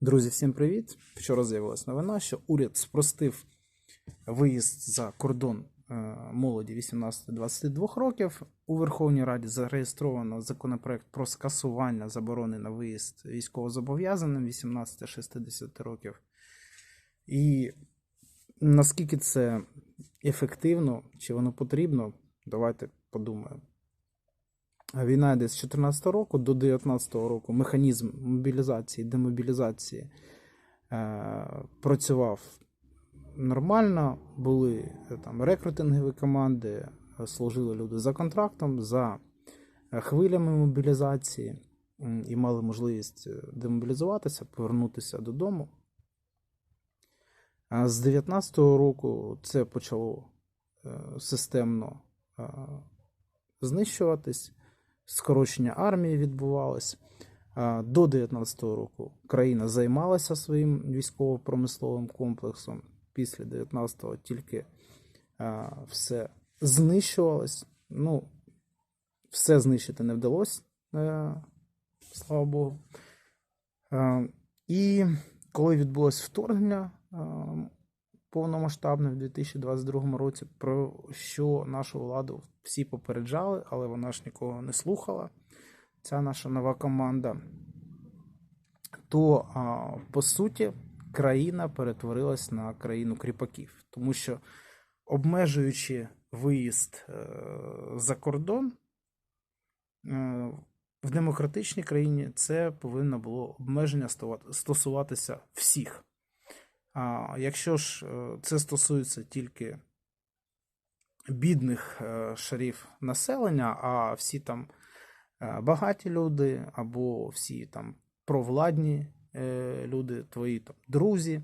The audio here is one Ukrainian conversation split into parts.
Друзі, всім привіт! Вчора з'явилася новина, що уряд спростив виїзд за кордон е, молоді 18-22 років. У Верховній Раді зареєстровано законопроект про скасування заборони на виїзд військовозобов'язаним 18-60 років. І наскільки це ефективно, чи воно потрібно, давайте подумаємо. Війна йде з 2014 року до 2019 року механізм мобілізації, демобілізації е, працював нормально. Були е, там рекрутингові команди, е, служили люди за контрактом, за е, хвилями мобілізації і мали можливість демобілізуватися, повернутися додому. А з 2019 року це почало системно знищуватись скорочення армії відбувалось. До 2019 року країна займалася своїм військово-промисловим комплексом. Після 19-го тільки все знищувалось. Ну, все знищити не вдалося, е, слава Богу. І коли відбулось вторгнення а, повномасштабне в 2022 році, про що нашу владу всі попереджали, але вона ж нікого не слухала. Ця наша нова команда. То, по суті, країна перетворилась на країну кріпаків, тому що обмежуючи виїзд е, за кордон, е, в демократичній країні це повинно було обмеження стосуватися всіх. Якщо ж е, це стосується тільки бідних е, шарів населення, а всі там е, багаті люди, або всі там провладні люди, твої там друзі,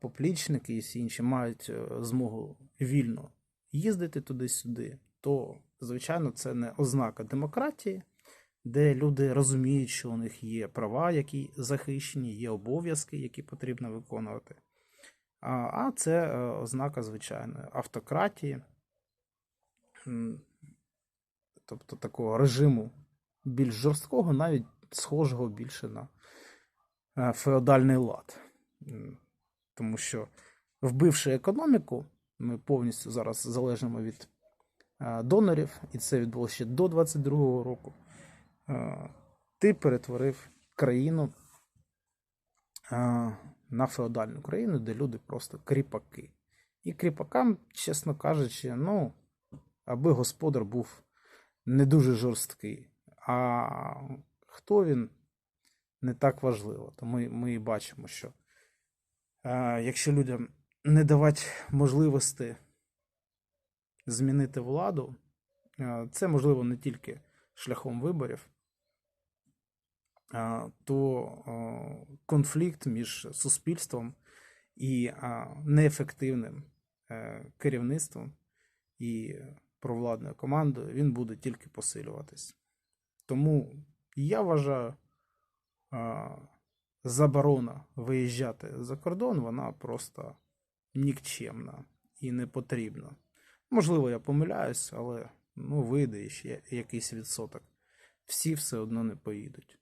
поплічники і всі інші мають змогу вільно їздити туди-сюди, то, звичайно, це не ознака демократії, де люди розуміють, що у них є права, які захищені, є обов'язки, які потрібно виконувати. А, це е, ознака звичайної автократії, тобто такого режиму більш жорсткого, навіть схожого більше на е, феодальний лад. Тому що, вбивши економіку, ми повністю зараз залежимо від е, донорів, і це відбулося ще до 22-го року. Е, Ти перетворив країну е, на феодальну країну, де люди просто кріпаки. І кріпакам, чесно кажучи, ну, аби господар був не дуже жорсткий. А хто він не так важливо. То ми, і бачимо, що е, якщо людям не давати можливості змінити владу, це можливо не тільки шляхом виборів, то конфлікт між суспільством і неефективним е, керівництвом і провладною командою він буде тільки посилюватись. Тому я вважаю, заборона виїжджати за кордон, вона просто нікчемна і не потрібна. Можливо, я помиляюсь, але ну, вийде ще якийсь відсоток. Всі все одно не поїдуть.